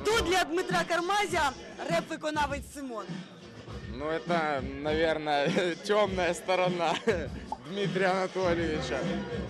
Хто для Дмитра Кармазя реп-виконавець Симон? Ну, это, наверное, темная сторона Дмитрия Анатольевича.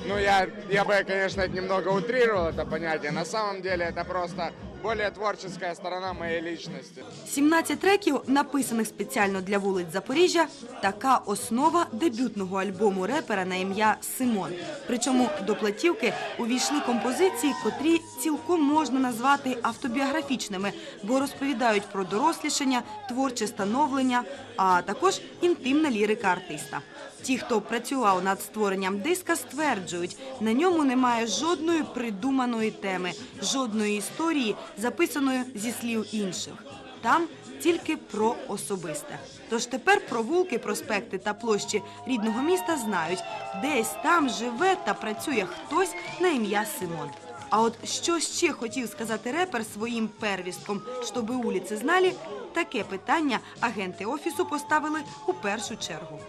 Ну, я, я бы, конечно, немного утрировал это понятие. На самом деле, это просто более творческая сторона моей личности. 17 треків, написаних спеціально для вулиць Запоріжжя, така основа дебютного альбому репера на ім'я Симон. Причому до платівки увійшли композиції, котрі цілком можна назвати автобіографічними, бо розповідають про дорослішання, творче становлення, а також інтимна лірика артиста. Ті, хто працював над створенням диска, стверджують, на ньому немає жодної придуманої теми, жодної історії, записаної зі слів інших. Там тільки про особисте. Тож тепер провулки, проспекти та площі рідного міста знають, десь там живе та працює хтось на ім'я Симон. А от що ще хотів сказати репер своїм первістком, щоби уліці знали, таке питання агенти офісу поставили у першу чергу.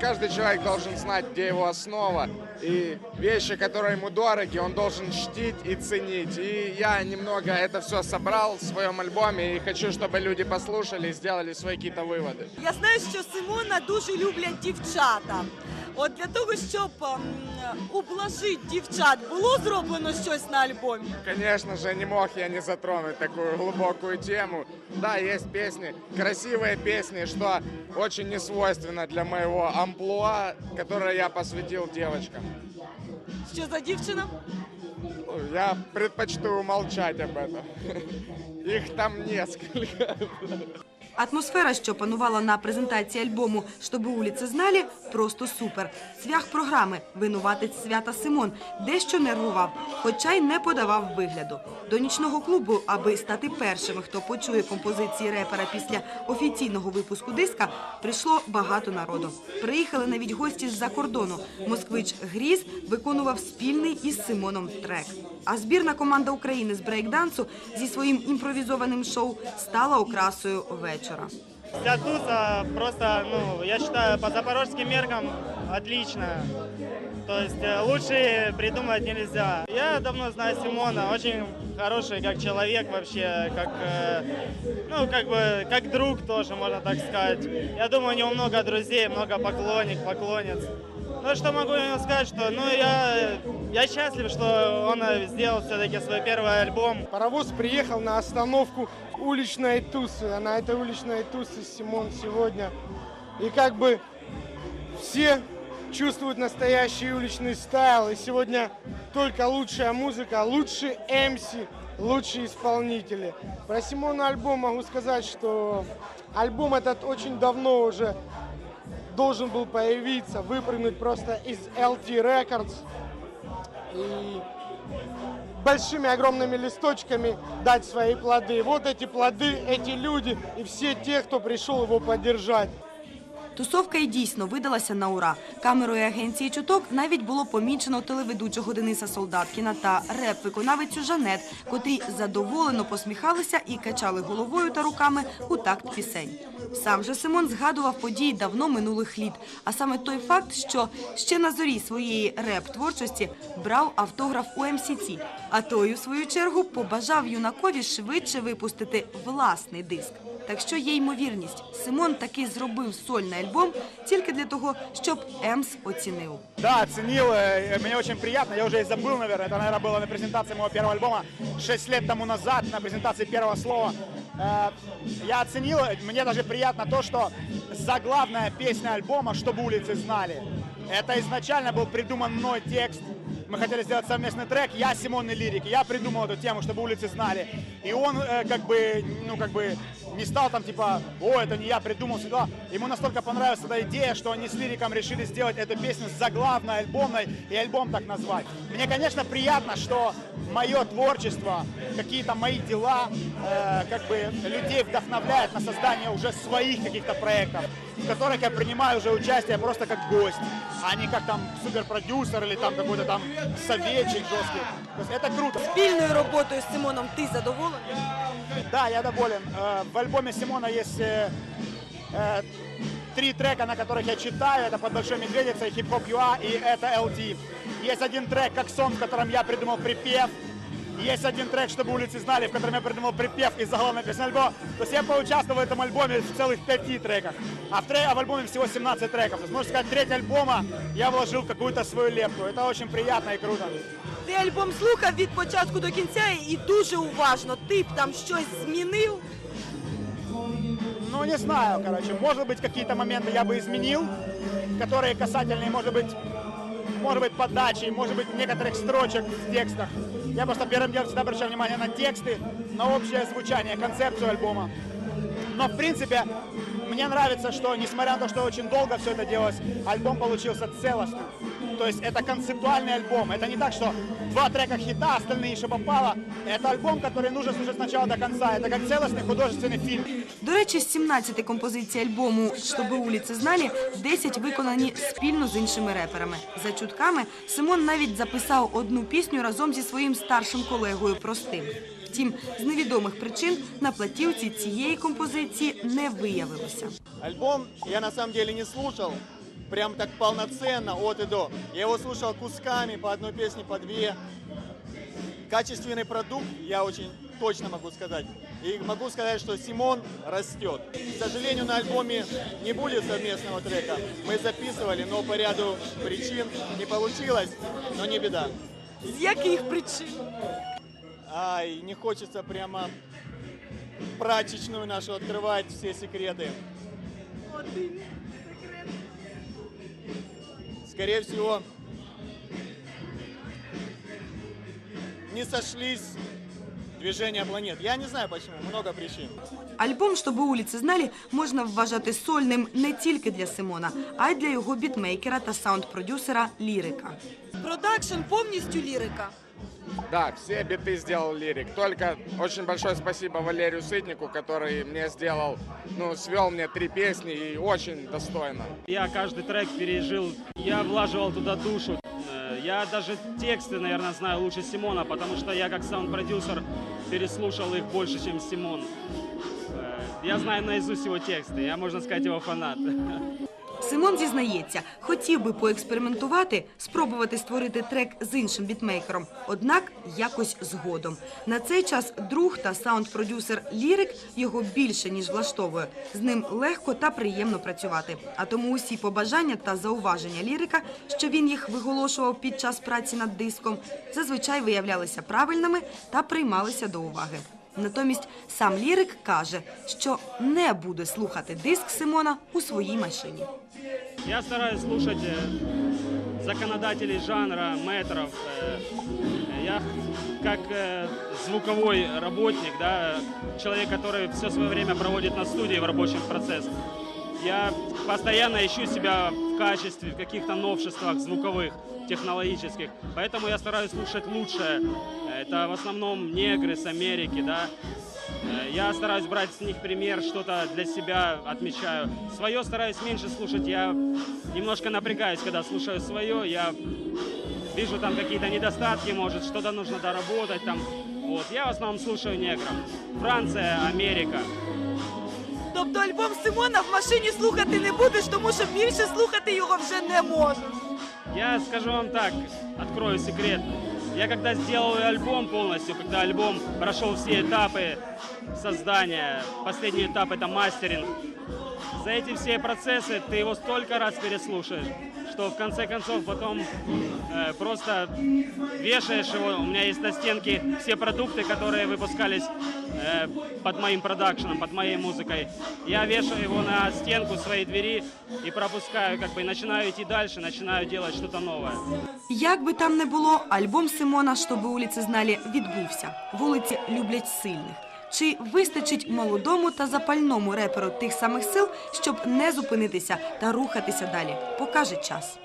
Каждый человек должен знать, где его основа, и вещи, которые ему дороги, он должен чтить и ценить. И я немного это все собрал в своем альбоме, и хочу, чтобы люди послушали и сделали свои какие-то выводы. Я знаю, що Симона дуже люблять дівчата. От для того, щоб ем, ублажити дівчат, було зроблено щось на альбомі. Конечно же, не мог я не затронуть такую глубокую тему. Да, есть песни, красивые песни, что очень не свойственно для моего амплуа, которое я посвятил девочкам. Що за дівчина? Ну, Я предпочту умолчать об этом. Их там несколько. Атмосфера, що панувала на презентації альбому «Щоб улиці знали», просто супер. Цвях програми «Винуватець свята Симон» дещо нервував, хоча й не подавав вигляду. До нічного клубу, аби стати першими, хто почує композиції репера після офіційного випуску диска, прийшло багато народу. Приїхали навіть гості з-за кордону. Москвич Гріз виконував спільний із Симоном трек. А збірна команда України з брейкдансу зі своїм імпровізованим шоу стала окрасою вечора. Вся туса просто, ну, я считаю, по запорожским меркам отличная. То есть э, лучше придумать нельзя. Я давно знаю Симона, очень хороший как человек вообще, как, э, ну, как бы, как друг тоже, можно так сказать. Я думаю, у него много друзей, много поклонник, поклонниц. Ну, что могу сказать, что, ну, я, я счастлив, что он э, сделал все-таки свой первый альбом. Паровоз приехал на остановку уличной тусы. А на этой уличной тусы Симон сегодня. И как бы все чувствуют настоящий уличный стайл. И сегодня только лучшая музыка, лучшие МС, лучшие исполнители. Про Симона альбом могу сказать, что альбом этот очень давно уже должен был появиться, выпрыгнуть просто из LT Records. И большими огромными листочками дать свои плоды. Вот эти плоды, эти люди и все те, кто пришел его поддержать. Тусовка і дійсно видалася на ура. Камерою агенції чуток навіть було помічено телеведучого Дениса Солдаткіна та реп-виконавицю Жанет, котрі задоволено посміхалися і качали головою та руками у такт пісень. Сам же Симон згадував події давно минулих літ, а саме той факт, що ще на зорі своєї реп-творчості брав автограф у МСЦ, а той, у свою чергу, побажав юнакові швидше випустити власний диск. Так що є ймовірність, Симон таки зробив сольний альбом тільки для того, щоб Емс оцінив. Да, оценил. э, Мне очень приятно. Я уже и забыл, наверное. Это, наверное, было на презентации моего первого альбома 6 лет тому назад, на презентации первого слова. Э, Я оценил. Мне даже приятно то, что заглавная песня альбома «Чтобы улицы знали». Это изначально был придуман мной текст. Мы хотели сделать совместный трек. Я Симон и лирик. Я придумал эту тему, чтобы улицы знали. И он э, как бы, ну как бы не стал там типа, о, это не я придумал сюда. Ему настолько понравилась эта идея, что они с лириком решили сделать эту песню заглавной, альбомной и альбом так назвать. Мне, конечно, приятно, что мое творчество, какие-то мои дела, э, как бы людей вдохновляет на создание уже своих каких-то проектов, в которых я принимаю уже участие просто как гость, а не как там суперпродюсер или там какой-то там советчик жесткий. То есть это круто. Спільною роботою з Симоном ти задоволений? Да, я доволен. Э, В альбоме Симона есть э, э, три трека, на которых я читаю. Это «Под большой медведицей», «Хип-хоп ЮА» и это «LT». Есть один трек, как сон, в котором я придумал припев. есть один трек, чтобы улицы знали, в котором я придумал припев и заглавная песня альбома. То есть я поучаствовал в этом альбоме в целых пяти треках. А в, тре- а в альбоме всего 17 треков. То есть, можно сказать, треть альбома я вложил в какую-то свою лепту. Это очень приятно и круто. Ти альбом слухав від початку до кінця і дуже уважно. Ти б там щось змінив? Ну, не знаю, короче. Может быть, какие-то моменты я бы изменил, которые касательные, может быть, может быть, подачи, может быть, некоторых строчек в текстах. Я просто первым делом всегда обращаю внимание на тексты, на общее звучание, концепцию альбома. Но, в принципе, мне нравится, что, несмотря на то, что очень долго все это делалось, альбом получился целостным. То есть это концептуальный альбом. Это не так, что два трека хита, остальные еще попало. Это альбом, который нужно слушать с начала до конца. Это как целостный художественный фильм. До речі, з 17 композицій альбому «Щоби улиці знали» 10 виконані спільно з іншими реперами. За чутками, Симон навіть записав одну пісню разом зі своїм старшим колегою Простим. Втім, з невідомих причин на платівці цієї композиції не виявилося. Альбом я на самом деле не слушал прям так полноценно от и до. Я его слушал кусками, по одной песне, по две. Качественный продукт, я очень точно могу сказать. И могу сказать, что Симон растет. К сожалению, на альбоме не будет совместного трека. Мы записывали, но по ряду причин не получилось, но не беда. З яких причин? Ай, не хочется прямо прачечную нашу открывать все секреты. Скорее всего, не сошлись движения планет. Я не знаю почему, много причин. Альбом «Щоби улиці знали» можна вважати сольним не тільки для Симона, а й для його бітмейкера та саунд-продюсера Лірика. Продакшн повністю лірика. Да, все биты сделал лирик. Только очень большое спасибо Валерию Сытнику, который мне сделал, ну, свел мне три песни и очень достойно. Я каждый трек пережил, я влаживал туда душу. Э, Я даже тексты, наверное, знаю лучше Симона, потому что я как саунд-продюсер переслушал их больше, чем Симон. Э, Я знаю наизусть его тексты, я, можно сказать, его фанат. Симон зізнається, хотів би поекспериментувати, спробувати створити трек з іншим бітмейкером, однак якось згодом. На цей час друг та саунд-продюсер Лірик його більше ніж влаштовує. З ним легко та приємно працювати. А тому усі побажання та зауваження Лірика, що він їх виголошував під час праці над диском, зазвичай виявлялися правильними та приймалися до уваги. Натомість сам Лірик каже, що не буде слухати диск Симона у своїй машині. Я стараюсь слушать э, законодателей жанра, метров. Э, Я как э, звуковой работник, да, человек, который все свое время проводит на студии в рабочий процесс, я постоянно ищу себя в качестве, в каких-то новшествах звуковых, технологических. Поэтому я стараюсь слушать лучшее. это в основном негры с Америки, да. Э, Я стараюсь брать с них пример, что-то для себя отмечаю. Свое стараюсь меньше слушать. Я немножко напрягаюсь, когда слушаю свое. Я вижу там какие-то недостатки, может, что-то нужно доработать там. Вот. Я в основном слушаю негров. Франция, Америка. Тобто альбом Симона в машині слухати не будеш, тому що більше слухати його вже не можеш. Я скажу вам так, открою секрет. Я когда сделал альбом полностью, когда альбом прошел все этапы создания, последний этап это мастеринг, за эти все процессы ты его столько раз переслушаешь, что в конце концов потом э, просто вешаешь его. У меня есть на стенке все продукты, которые выпускались э, под моим продакшеном, под моей музыкой. Я вешаю его на стенку своей двери и пропускаю, как бы, и начинаю идти дальше, начинаю делать что-то новое. Як би там не було, альбом Симона «Щоби улиці знали» відбувся. Вулиці люблять сильних. Чи вистачить молодому та запальному реперу тих самих сил, щоб не зупинитися та рухатися далі, покаже час.